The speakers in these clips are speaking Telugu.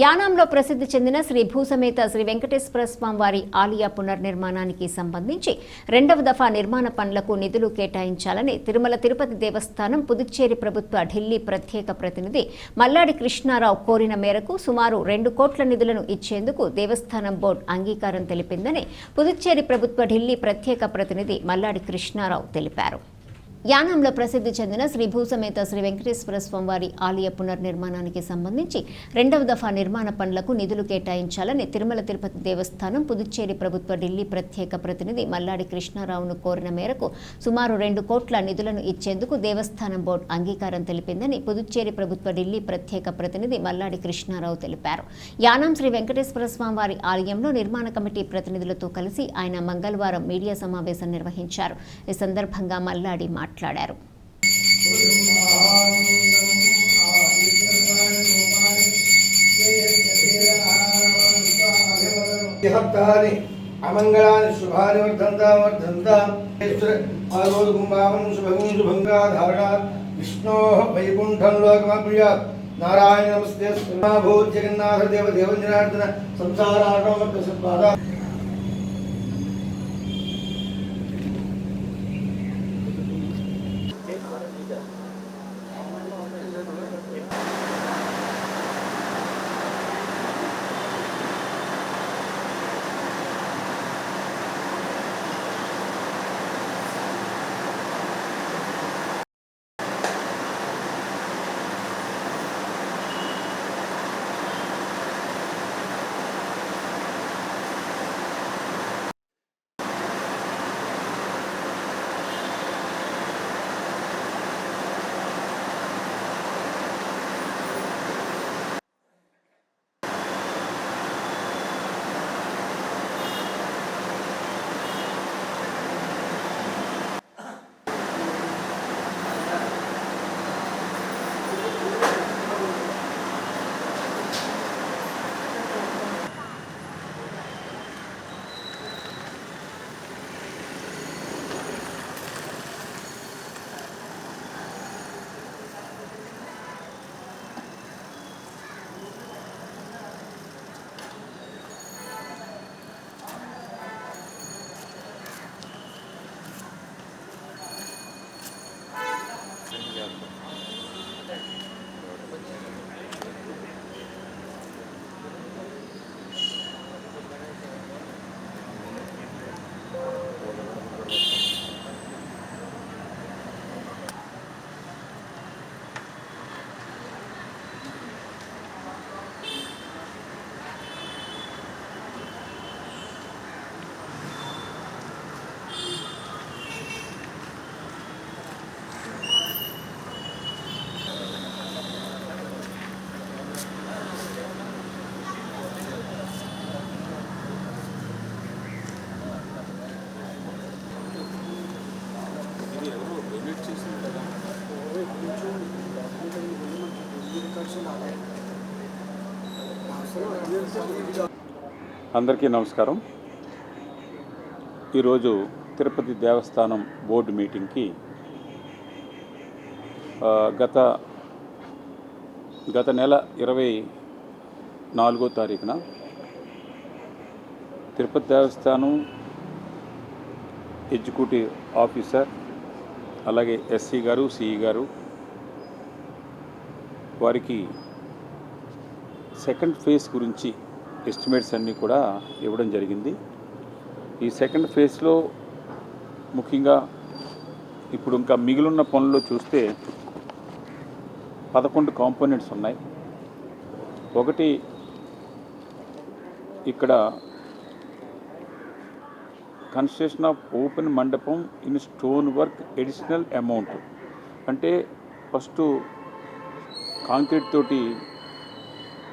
యానాంలో ప్రసిద్ధి చెందిన శ్రీ భూసమేత శ్రీ వెంకటేశ్వర స్వామి వారి ఆలయ పునర్నిర్మాణానికి సంబంధించి రెండవ దఫా నిర్మాణ పనులకు నిధులు కేటాయించాలని తిరుమల తిరుపతి దేవస్థానం పుదుచ్చేరి ప్రభుత్వ ఢిల్లీ ప్రత్యేక ప్రతినిధి మల్లాడి కృష్ణారావు కోరిన మేరకు సుమారు రెండు కోట్ల నిధులను ఇచ్చేందుకు దేవస్థానం బోర్డు అంగీకారం తెలిపిందని పుదుచ్చేరి ప్రభుత్వ ఢిల్లీ ప్రత్యేక ప్రతినిధి మల్లాడి కృష్ణారావు తెలిపారు. యానంలో ప్రసిద్ధి చెందిన శ్రీ భూసమేత శ్రీ వెంకటేశ్వర స్వామివారి ఆలయ పునర్నిర్మాణానికి సంబంధించి రెండవ దఫా నిర్మాణ పనులకు నిధులు కేటాయించాలని తిరుమల తిరుపతి దేవస్థానం పుదుచ్చేరి ప్రభుత్వ ఢిల్లీ ప్రత్యేక ప్రతినిధి మల్లాడి కృష్ణారావును కోరిన మేరకు సుమారు రెండు కోట్ల నిధులను ఇచ్చేందుకు దేవస్థానం బోర్డు అంగీకారం తెలిపిందని పుదుచ్చేరి ప్రభుత్వ ఢిల్లీ ప్రత్యేక ప్రతినిధి మల్లాడి కృష్ణారావు తెలిపారు. యానం శ్రీ వెంకటేశ్వర స్వామివారి ఆలయంలో నిర్మాణ కమిటీ ప్రతినిధులతో కలిసి ఆయన మంగళవారం మీడియా సమావేశం నిర్వహించారు. ఈ సందర్భంగా మల్లాడి మాట్లాడారు. అమంగళాన్ని శుభాని వర్ధంతా వర్ధంతా. ఆరోగ్యం శుభం శుభంగా ధారణా విష్ణో వైకుంఠం లోకమప్రియాత్. నారాయణ నమస్తే. భూత్ జగన్నాథ దేవ దేవంజనార్దన సంసారాటోపాద అందరికీ నమస్కారం. ఈరోజు తిరుపతి దేవస్థానం బోర్డు మీటింగ్కి గత గత నెల ఇరవై నాలుగో తారీఖున తిరుపతి దేవస్థానం ఎగ్జిక్యూటివ్ ఆఫీసర్ అలాగే ఎస్సీ గారు సిఈ గారు వారికి సెకండ్ ఫేజ్ గురించి ఎస్టిమేట్స్ అన్నీ కూడా ఇవ్వడం జరిగింది. ఈ సెకండ్ ఫేజ్లో ముఖ్యంగా ఇప్పుడు ఇంకా మిగిలిన పనుల్లో చూస్తే పదకొండు కాంపోనెంట్స్ ఉన్నాయి. ఒకటి ఇక్కడ construction of open mandapam in stone work additional amount. అంటే ఫస్ట్ కాంక్రీట్ తోటి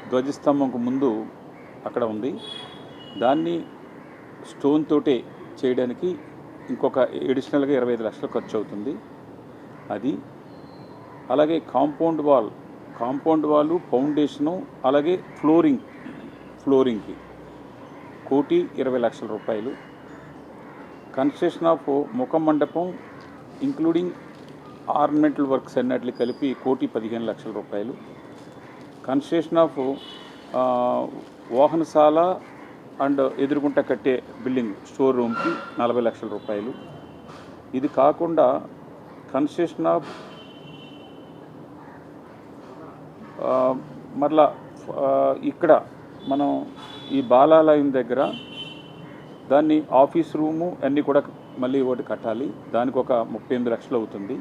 ధ్వజస్తంభంకు ముందు అక్కడ ఉంది. దాన్ని స్టోన్ తోటే చేయడానికి ఇంకొక ఎడిషనల్గా ఇరవై ఐదు లక్షలు ఖర్చు అవుతుంది. అది అలాగే compound wall compound wall foundation అలాగే ఫ్లోరింగ్ ఫ్లోరింగ్కి కోటి ఇరవై లక్షల రూపాయలు. కన్స్ట్రక్షన్ ఆఫ్ ముఖ మండపం ఇంక్లూడింగ్ ఆర్నమెంటల్ వర్క్స్ అన్నట్లు కలిపి కోటి పదిహేను లక్షల రూపాయలు. కన్స్ట్రక్షన్ ఆఫ్ వాహనశాల అండ్ ఎదురుగుంట కట్టే బిల్డింగ్ స్టోర్ రూమ్కి నలభై లక్షల రూపాయలు. ఇది కాకుండా కన్సెషన్ ఆఫ్ మరలా ఇక్కడ మనం ఈ బాలాలయం దగ్గర దాన్ని ఆఫీస్ రూము అన్నీ కూడా మళ్ళీ ఒకటి కట్టాలి. దానికి ఒక ముప్పై ఎనిమిది లక్షలు అవుతుంది.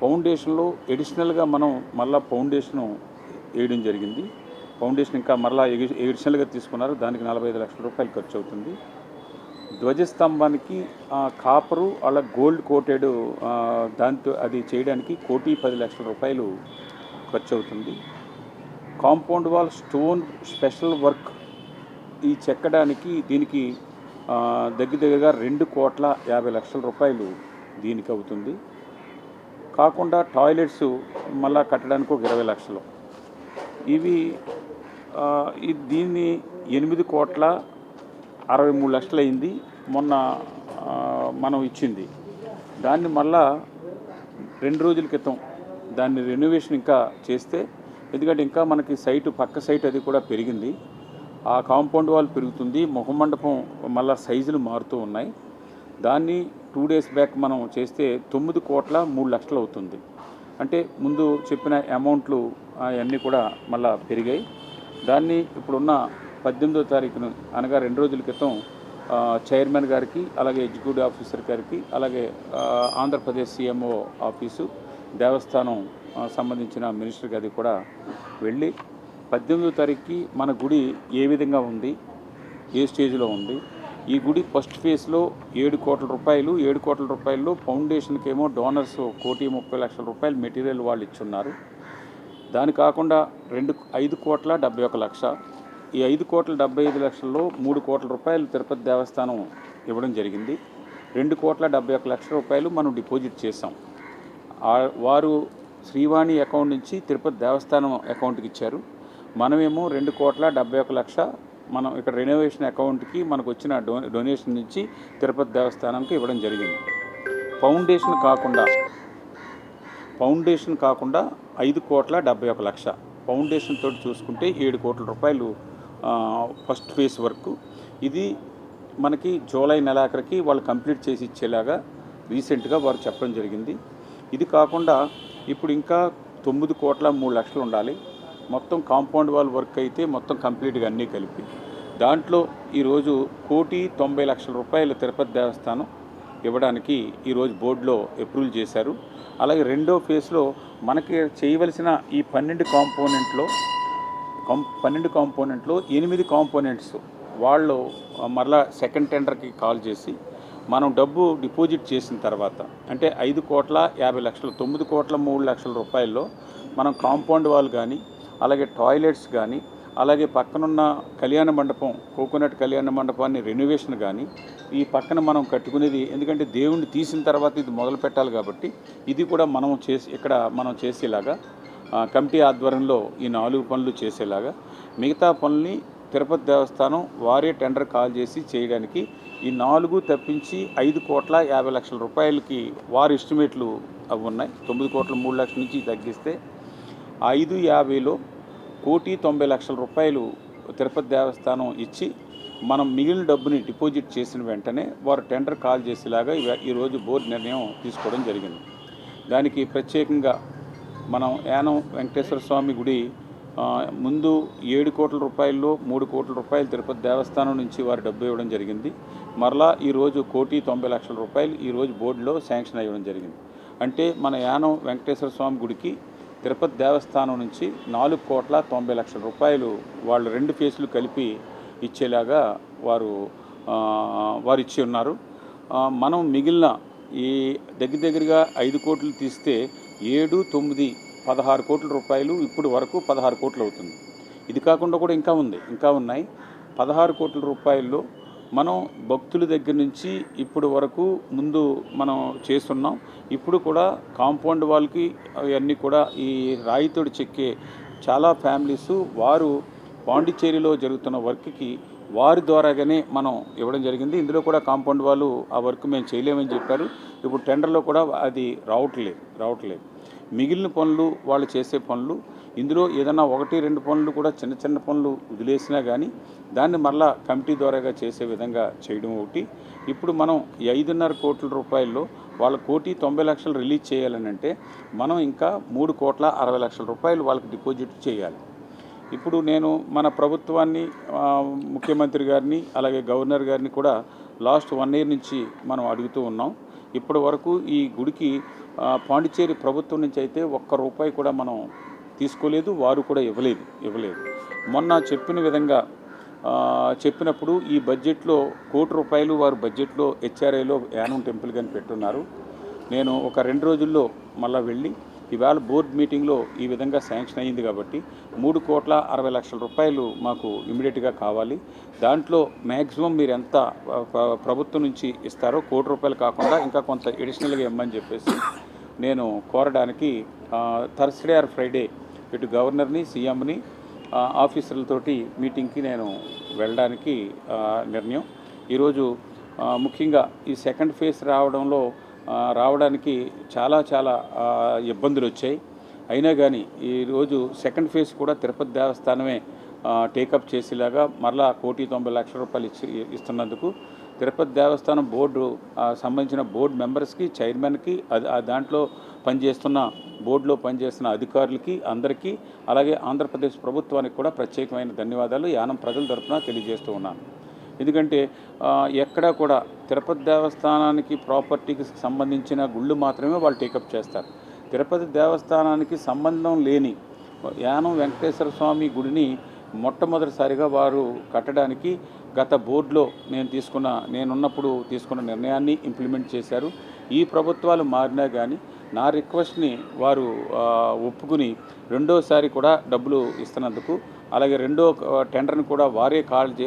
ఫౌండేషన్లో ఎడిషనల్గా మనం మళ్ళా ఫౌండేషను వేయడం జరిగింది. ఫౌండేషన్ ఇంకా మరలా ఎడిషనల్గా తీసుకున్నారు. దానికి నలభై ఐదు లక్షల రూపాయలు ఖర్చు అవుతుంది ధ్వజస్తంభానికి కాపరు అలా గోల్డ్ కోటెడ్ దాంతో అది చేయడానికి కోటి పది లక్షల రూపాయలు ఖర్చు అవుతుంది compound wall stone special work ఈ చెక్కడానికి దీనికి దగ్గర దగ్గరగా రెండు కోట్ల యాభై లక్షల రూపాయలు దీనికి అవుతుంది. కాకుండా టాయిలెట్స్ మళ్ళా కట్టడానికి ఒక ఇరవై లక్షలు. ఇవి దీన్ని ఎనిమిది కోట్ల అరవై మూడు లక్షలు అయింది మొన్న మనం ఇచ్చింది. దాన్ని మళ్ళా రెండు రోజుల క్రితం దాన్ని రెనోవేషన్ ఇంకా చేస్తే ఎందుకంటే ఇంకా మనకి సైటు పక్క సైట్ అది కూడా పెరిగింది. ఆ కాంపౌండ్ వాల్ పెరుగుతుంది. ముఖమండపం మళ్ళా సైజులు మారుతూ ఉన్నాయి. దాన్ని టూ డేస్ బ్యాక్ మనం చేస్తే తొమ్మిది కోట్ల మూడు లక్షలు అవుతుంది అంటే ముందు చెప్పిన అమౌంట్లు అవన్నీ కూడా మళ్ళా పెరిగాయి. దాన్ని ఇప్పుడున్న పద్దెనిమిదో తారీఖున అనగా రెండు రోజుల క్రితం చైర్మన్ గారికి అలాగే ఎగ్జిక్యూటివ్ ఆఫీసర్ గారికి అలాగే ఆంధ్రప్రదేశ్ సీఎంఓ ఆఫీసు దేవస్థానం సంబంధించిన మినిస్టర్ గారికి కూడా వెళ్ళి పద్దెనిమిదో తారీఖుకి మన గుడి ఏ విధంగా ఉంది ఏ స్టేజ్లో ఉంది. ఈ గుడి ఫస్ట్ ఫేజ్లో ఏడు కోట్ల రూపాయలు ఏడు కోట్ల రూపాయల్లో ఫౌండేషన్కి ఏమో డోనర్స్ కోటి ముప్పై లక్షల రూపాయలు మెటీరియల్ వాళ్ళు ఇచ్చున్నారు. దాని కాకుండా రెండు ఐదు కోట్ల డెబ్బై ఒక లక్ష. ఈ ఐదు కోట్ల డెబ్బై ఐదు లక్షల్లో మూడు కోట్ల రూపాయలు తిరుపతి దేవస్థానం ఇవ్వడం జరిగింది. రెండు కోట్ల డెబ్బై ఒక లక్షల రూపాయలు మనం డిపాజిట్ చేసాం వారు శ్రీవాణి అకౌంట్ నుంచి తిరుపతి దేవస్థానం అకౌంట్కి ఇచ్చారు. మనమేమో రెండు కోట్ల డెబ్బై ఒక లక్ష మనం ఇక్కడ రెనోవేషన్ అకౌంట్కి మనకు వచ్చిన డొ డొనేషన్ నుంచి తిరుపతి దేవస్థానంకి ఇవ్వడం జరిగింది. ఫౌండేషన్ కాకుండా ఫౌండేషన్ కాకుండా ఐదు కోట్ల డెబ్బై ఒక లక్ష. ఫౌండేషన్ తోటి చూసుకుంటే ఏడు కోట్ల రూపాయలు ఫస్ట్ ఫేజ్ వర్క్. ఇది మనకి జూలై నెలాఖరికి వాళ్ళు కంప్లీట్ చేసి ఇచ్చేలాగా రీసెంట్గా వారు చెప్పడం జరిగింది. ఇది కాకుండా ఇప్పుడు ఇంకా తొమ్మిది కోట్ల మూడు లక్షలు ఉండాలి. మొత్తం కాంపౌండ్ వాల్ వర్క్ అయితే మొత్తం కంప్లీట్గా అన్నీ కలిపి. దాంట్లో ఈరోజు కోటి తొంభై లక్షల రూపాయలు తిరుపతి దేవస్థానం ఇవ్వడానికి ఈరోజు బోర్డులో అప్రూవల్ చేశారు. అలాగే రెండో ఫేజ్లో మనకి చేయవలసిన ఈ పన్నెండు కాంపోనెంట్లో కాం పన్నెండు కాంపోనెంట్లో ఎనిమిది కాంపోనెంట్స్ వాళ్ళు మరలా సెకండ్ టెండర్కి కాల్ చేసి మనం డబ్బు డిపాజిట్ చేసిన తర్వాత అంటే ఐదు కోట్ల యాభై లక్షలు తొమ్మిది కోట్ల మూడు లక్షల రూపాయల్లో మనం కాంపౌండ్ వాల్ కానీ అలాగే టాయిలెట్స్ కానీ అలాగే పక్కనున్న కళ్యాణ మండపం కోకోనట్ కళ్యాణ మండపాన్ని రెనోవేషన్ కానీ ఈ పక్కన మనం కట్టుకునేది ఎందుకంటే దేవుణ్ణి తీసిన తర్వాత ఇది మొదలు పెట్టాలి కాబట్టి ఇది కూడా మనం చేసి ఇక్కడ మనం చేసేలాగా కమిటీ ఆధ్వర్యంలో ఈ నాలుగు పనులు చేసేలాగా మిగతా పనుల్ని తిరుపతి దేవస్థానం వారే టెండర్ కాల్ చేసి చేయడానికి ఈ నాలుగు తప్పించి ఐదు కోట్ల యాభై లక్షల రూపాయలకి వారి ఎస్టిమేట్లు అవి ఉన్నాయి. తొమ్మిది కోట్ల మూడు లక్షల నుంచి తగ్గిస్తే ఐదు యాభైలో కోటి తొంభై లక్షల రూపాయలు తిరుపతి దేవస్థానం ఇచ్చి మనం మిగిలిన డబ్బుని డిపాజిట్ చేసిన వెంటనే వారు టెండర్ కాల్ చేసేలాగా ఈరోజు బోర్డు నిర్ణయం తీసుకోవడం జరిగింది. దానికి ప్రత్యేకంగా మనం యానం వెంకటేశ్వర స్వామి గుడి ముందు ఏడు కోట్ల రూపాయల్లో మూడు కోట్ల రూపాయలు తిరుపతి దేవస్థానం నుంచి వారు డబ్బు ఇవ్వడం జరిగింది. మరలా ఈరోజు కోటి తొంభై లక్షల రూపాయలు ఈరోజు బోర్డులో శాంక్షన్ అయ్యడం జరిగింది. అంటే మన యానం వెంకటేశ్వర స్వామి గుడికి తిరుపతి దేవస్థానం నుంచి నాలుగు కోట్ల తొంభై లక్షల రూపాయలు వాళ్ళు రెండు ఫేసులు కలిపి ఇచ్చేలాగా వారు వారు ఇచ్చి ఉన్నారు. మనం మిగిలిన ఈ దగ్గర దగ్గరగా ఐదు కోట్లు తీస్తే ఏడు తొమ్మిది పదహారు కోట్ల రూపాయలు ఇప్పుడు వరకు పదహారు కోట్లు అవుతుంది. ఇది కాకుండా కూడా ఇంకా ఉంది ఇంకా ఉన్నాయి. పదహారు కోట్ల రూపాయల్లో మనం భక్తుల దగ్గర నుంచి ఇప్పుడు వరకు ముందు మనం చేస్తున్నాం. ఇప్పుడు కూడా కాంపౌండ్ వాళ్ళకి అవన్నీ కూడా ఈ రాయితోడి చెక్కే చాలా ఫ్యామిలీస్ వారు పాండిచ్చేరిలో జరుగుతున్న వర్క్కి వారి ద్వారాగానే మనం ఇవ్వడం జరిగింది. ఇందులో కూడా కాంపౌండ్ వాళ్ళు ఆ వర్క్ మేము చేయలేమని చెప్పారు. ఇప్పుడు టెండర్లో కూడా అది రావట్లేదు రావట్లేదు. మిగిలిన పనులు వాళ్ళు చేసే పనులు ఇందులో ఏదైనా ఒకటి రెండు పనులు కూడా చిన్న చిన్న పనులు వదిలేసినా కానీ దాన్ని మళ్ళా కమిటీ ద్వారాగా చేసే విధంగా చేయడం ఒకటి. ఇప్పుడు మనం ఐదున్నర కోట్ల రూపాయల్లో వాళ్ళ కోటి తొంభై లక్షలు రిలీజ్ చేయాలని అంటే మనం ఇంకా మూడు కోట్ల అరవై లక్షల రూపాయలు వాళ్ళకి డిపాజిట్ చేయాలి. ఇప్పుడు నేను మన ప్రభుత్వాన్ని ముఖ్యమంత్రి గారిని అలాగే గవర్నర్ గారిని కూడా లాస్ట్ వన్ ఇయర్ నుంచి మనం అడుగుతూ ఉన్నాం. ఇప్పటి వరకు ఈ గుడికి పాండిచ్చేరి ప్రభుత్వం నుంచి అయితే ఒక్క రూపాయి కూడా మనం తీసుకోలేదు వారు కూడా ఇవ్వలేదు ఇవ్వలేదు. మొన్న చెప్పిన విధంగా చెప్పినప్పుడు ఈ బడ్జెట్లో కోటి రూపాయలు వారు బడ్జెట్లో హెచ్ఆర్ఐలో యానం టెంపుల్ కానీ పెట్టున్నారు. నేను ఒక రెండు రోజుల్లో మళ్ళీ వెళ్ళి ఇవాళ బోర్డ్ మీటింగ్లో ఈ విధంగా శాంక్షన్ అయ్యింది కాబట్టి మూడు కోట్ల అరవై లక్షల రూపాయలు మాకు ఇమీడియట్గా కావాలి. దాంట్లో మ్యాక్సిమం మీరు ఎంత ప్ర- ప్రభుత్వం నుంచి ఇస్తారో కోటి రూపాయలు కాకుండా ఇంకా కొంత ఎడిషనల్గా ఇమ్మని చెప్పేసి నేను కోరడానికి థర్స్డే ఆర్ ఫ్రైడే ఇటు గవర్నర్ని సీఎంని ఆఫీసర్లతోటి మీటింగ్కి నేను వెళ్ళడానికి నిర్ణయం. ఈరోజు ముఖ్యంగా ఈ సెకండ్ ఫేజ్ రావడంలో రావడానికి చాలా చాలా ఇబ్బందులు వచ్చాయి అయినా కానీ ఈరోజు సెకండ్ ఫేజ్ కూడా తిరుపతి దేవస్థానమే టేకప్ చేసేలాగా మరలా కోటి తొంభై లక్షల రూపాయలు ఇచ్చి ఇస్తున్నందుకు తిరుపతి దేవస్థానం బోర్డు సంబంధించిన బోర్డు మెంబర్స్కి చైర్మన్కి అది ఆ దాంట్లో పనిచేస్తున్న బోర్డులో పనిచేస్తున్న అధికారులకి అందరికీ అలాగే ఆంధ్రప్రదేశ్ ప్రభుత్వానికి కూడా ప్రత్యేకమైన ధన్యవాదాలు. యానం ప్రజల తరఫున తెలియజేస్తూ ఉన్నాను. ఎందుకంటే ఎక్కడా కూడా తిరుపతి దేవస్థానానికి ప్రాపర్టీకి సంబంధించిన గుళ్ళు మాత్రమే వాళ్ళు టేకప్ చేస్తారు. తిరుపతి దేవస్థానానికి సంబంధం లేని యానం వెంకటేశ్వర స్వామి గుడిని మొట్టమొదటిసారిగా వారు కట్టడానికి గత బోర్డులో నేను తీసుకున్న నేనున్నప్పుడు తీసుకున్న నిర్ణయాన్ని ఇంప్లిమెంట్ చేశారు. ఈ ప్రభుత్వాలు మారినా కానీ నా రిక్వెస్ట్ని వారు ఒప్పుకుని రెండోసారి కూడా డబ్బులు ఇస్తున్నందుకు అలాగే రెండో టెండర్ని కూడా వారే కాల్ చే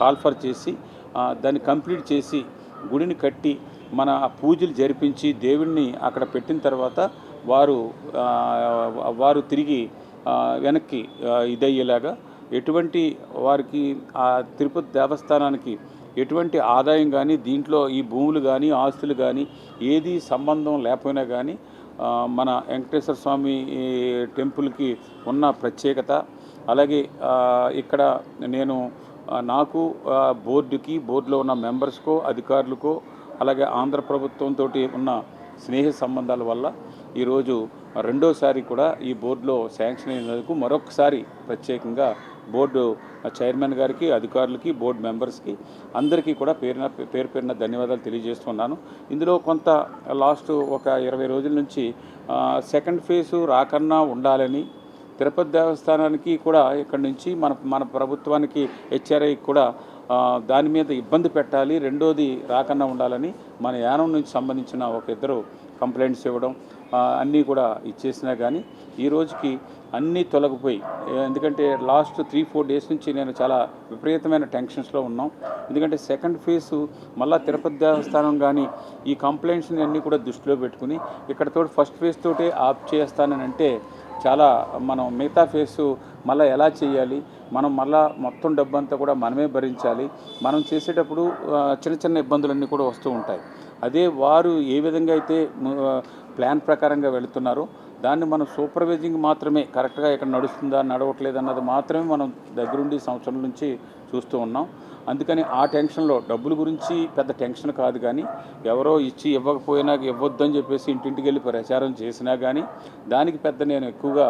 కాల్ఫర్ చేసి దాన్ని కంప్లీట్ చేసి గుడిని కట్టి మన పూజలు జరిపించి దేవుణ్ణి అక్కడ పెట్టిన తర్వాత వారు వారు తిరిగి వెనక్కి ఇదయ్యేలాగా ఎటువంటి వారికి ఆ తిరుపతి దేవస్థానానికి ఎటువంటి ఆదాయం కానీ దీంట్లో ఈ భూములు కానీ ఆస్తులు కానీ ఏది సంబంధం లేకపోయినా కానీ మన వెంకటేశ్వర స్వామి టెంపుల్కి ఉన్న ప్రత్యేకత. అలాగే ఇక్కడ నేను నాకు బోర్డుకి బోర్డులో ఉన్న మెంబర్స్కో అధికారులకో అలాగే ఆంధ్ర ప్రభుత్వంతో ఉన్న స్నేహ సంబంధాల వల్ల ఈరోజు రెండోసారి కూడా ఈ బోర్డులో శాంక్షన్ అయినందుకు మరొకసారి ప్రత్యేకంగా బోర్డు చైర్మన్ గారికి అధికారులకి బోర్డు మెంబర్స్కి అందరికీ కూడా పేరున పేరు పేరున ధన్యవాదాలు తెలియజేస్తున్నాను. ఇందులో కొంత లాస్ట్ ఒక ఇరవై రోజుల నుంచి సెకండ్ ఫేజు రాకన్నా ఉండాలని తిరుపతి దేవస్థానానికి కూడా ఇక్కడ నుంచి మన మన ప్రభుత్వానికి హెచ్ఆర్ఐ కూడా దాని మీద ఇబ్బంది పెట్టాలి. రెండోది రాకన్నా ఉండాలని మన యానం నుంచి సంబంధించిన ఒక ఇద్దరు కంప్లైంట్స్ ఇవ్వడం అన్నీ కూడా ఇచ్చేసినా కానీ ఈ రోజుకి అన్నీ తొలగిపోయి ఎందుకంటే లాస్ట్ త్రీ ఫోర్ డేస్ నుంచి నేను చాలా విపరీతమైన టెన్షన్స్లో ఉన్నాం. ఎందుకంటే సెకండ్ ఫేజ్ మళ్ళా తిరుపతి దేవస్థానం కానీ ఈ కంప్లైంట్స్ని అన్నీ కూడా దృష్టిలో పెట్టుకుని ఇక్కడ తోటి ఫస్ట్ ఫేజ్ తోటే ఆప్ చేస్తానని అంటే చాలా మనం మిగతా ఫేస్ మళ్ళీ ఎలా చేయాలి మనం మళ్ళా మొత్తం డబ్బు అంతా కూడా మనమే భరించాలి మనం చేసేటప్పుడు చిన్న చిన్న ఇబ్బందులన్నీ కూడా వస్తూ ఉంటాయి. అదే వారు ఏ విధంగా అయితే ప్లాన్ ప్రకారంగా వెళుతున్నారు. దాన్ని మనం సూపర్వైజింగ్ మాత్రమే కరెక్ట్గా ఇక్కడ నడుస్తుందా నడవట్లేదు అన్నది మాత్రమే మనం దగ్గరుండి సంవత్సరం నుంచి చూస్తూ ఉన్నాం. అందుకని ఆ టెన్షన్లో డబ్బుల గురించి పెద్ద టెన్షన్ కాదు కానీ ఎవరో ఇచ్చి ఇవ్వకపోయినా ఇవ్వద్దని చెప్పేసి ఇంటింటికి వెళ్ళి ప్రచారం చేసినా కానీ దానికి పెద్ద నేను ఎక్కువగా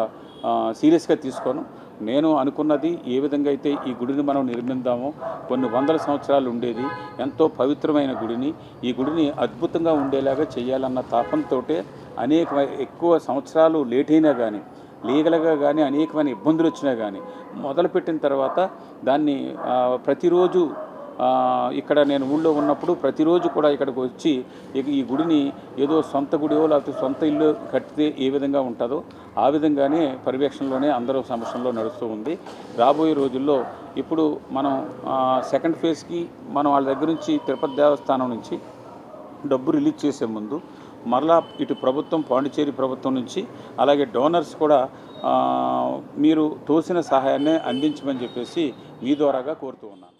సీరియస్గా తీసుకోను. నేను అనుకున్నది ఏ విధంగా అయితే ఈ గుడిని మనం నిర్మిందామో కొన్ని వందల సంవత్సరాలు ఉండేది ఎంతో పవిత్రమైన గుడిని ఈ గుడిని అద్భుతంగా ఉండేలాగా చేయాలన్న తాపంతోటే అనేక ఎక్కువ సంవత్సరాలు లేట్ అయినా కానీ లీగల్గా కానీ అనేకమైన ఇబ్బందులు వచ్చినా కానీ మొదలుపెట్టిన తర్వాత దాన్ని ప్రతిరోజు ఇక్కడ నేను ఊళ్ళో ఉన్నప్పుడు ప్రతిరోజు కూడా ఇక్కడికి వచ్చి ఈ గుడిని ఏదో సొంత గుడియో లేకపోతే సొంత ఇల్లు కట్టితే ఏ విధంగా ఉంటుందో ఆ విధంగానే పర్యవేక్షణలోనే అందరూ సమస్యల్లో నడుస్తూ ఉంది. రాబోయే రోజుల్లో ఇప్పుడు మనం సెకండ్ ఫేజ్కి మనం వాళ్ళ దగ్గర నుంచి తిరుపతి దేవస్థానం నుంచి డబ్బు రిలీజ్ చేసే ముందు మరలా ఇటు ప్రభుత్వం పాండిచేరి ప్రభుత్వం నుంచి అలాగే డోనర్స్ కూడా మీరు తోసిన సహాయాన్ని అందించమని చెప్పేసి మీ ద్వారాగా కోరుతూ ఉన్నాను.